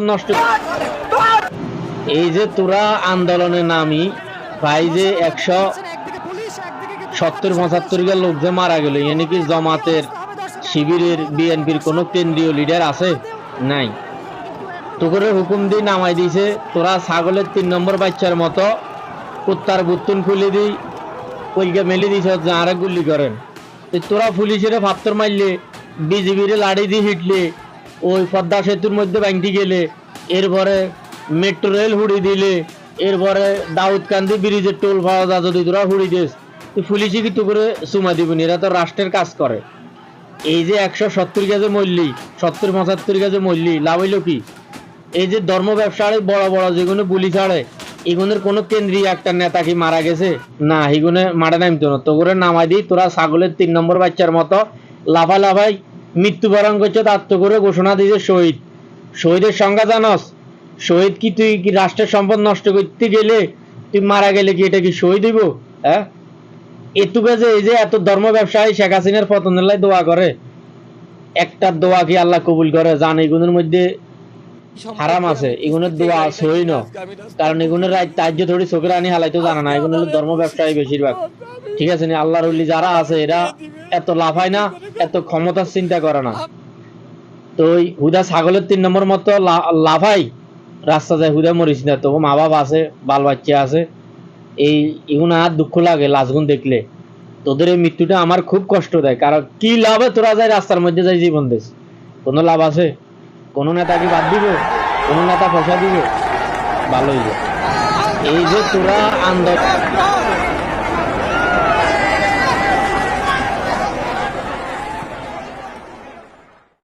সম্পদ নষ্ট এই যে তোরা আন্দোলনে নামি প্রায় যে একশো সত্তর, পঁচাত্তর গেল লোক যে মারা গেল এনে কি জমাতের শিবিরের বিএনপির কোনো কেন্দ্রীয় লিডার আছে? নাই। তোকে হুকুম দিয়ে নামাই দিছে তোরা ছাগলের তিন নম্বর বাচ্চার মতো কুত্তার বুত্তুন খুলে দিই কইকে মেলে দিছ যে আরে গুলি করেন। তোরা পুলিশের ভাপ্তর মারলে, বিজিবির লাড়ি দিয়ে হিটলে ওই পদ্মা সেতুর মধ্যে ব্যাংটি গেলে, এরপরে মেট্রো রেল হুড়ি দিলে, এরপরে দাউদকান্দি ব্রিজের টোল পাওয়া যা যদি তোরা হুড়ি দিস তুই পুলিশে কি তো করে সুমা দিবনি, এরা তো রাষ্ট্রের কাজ করে। এই যে একশো সত্তর গাজে মল্লি সত্তর পঁচাত্তর গাজে মল্লি লাভ হইল কি? এই যে ধর্ম ব্যবসায় বড় বড় যেগুলো বুলি ছাড়ে এগুলোর কোনো কেন্দ্রীয় একটা নেতা কি মারা গেছে? না এগুলো মারা নামতো না। তো করে নামাই দিই, তোরা ছাগলের তিন নম্বর বাচ্চার মতো লাফা লাফাই মৃত্যুবরণ করছে তার তো করে ঘোষণা দিয়েছে শহীদ। শহীদের সংজ্ঞা জানস। শহীদ কি তুই কি রাষ্ট্রের সম্পদ নষ্ট করতে গেলে তুই মারা গেলে কি এটা কি শহীদ হইব? হ্যাঁ এটুকু যে এই যে এত ধর্ম ব্যবসায়ী শেখ হাসিনার পতনের লাই দোয়া করে, একটা দোয়া কি আল্লাহ কবুল করে? জান এগুলোর মধ্যে হারাম আছে। এগুলোর দোয়া সই ন। কারণ এগুলোর তাজ্য থোড়ি চোখের আনি হালাইতে জানা না। এগুলো ধর্ম ব্যবসায়ী বেশিরভাগ। ঠিক আছে নি? আল্লাহর যারা আছে এরা এত লাফায় না, এত ক্ষমতার চিন্তা করে না। তো ওই হুদা ছাগলের তিন নম্বর মতো লা- লাফাই রাস্তা যায় হুদা মরিস না। তবু মা বাবা আছে, বাল বাচ্চা আছে। এই এগুলো আর দুঃখ লাগে লাশগুন দেখলে। তোদের এই মৃত্যুটা আমার খুব কষ্ট দেয়, কারণ কি লাভে তোরা যায় রাস্তার মধ্যে যায় জীবন দেশ কোনো লাভ আছে? কোনো নেতা কি বাদ দিব, কোনো নেতা পয়সা দিবে, ভালোই। এই যে তোরা আন্দোলন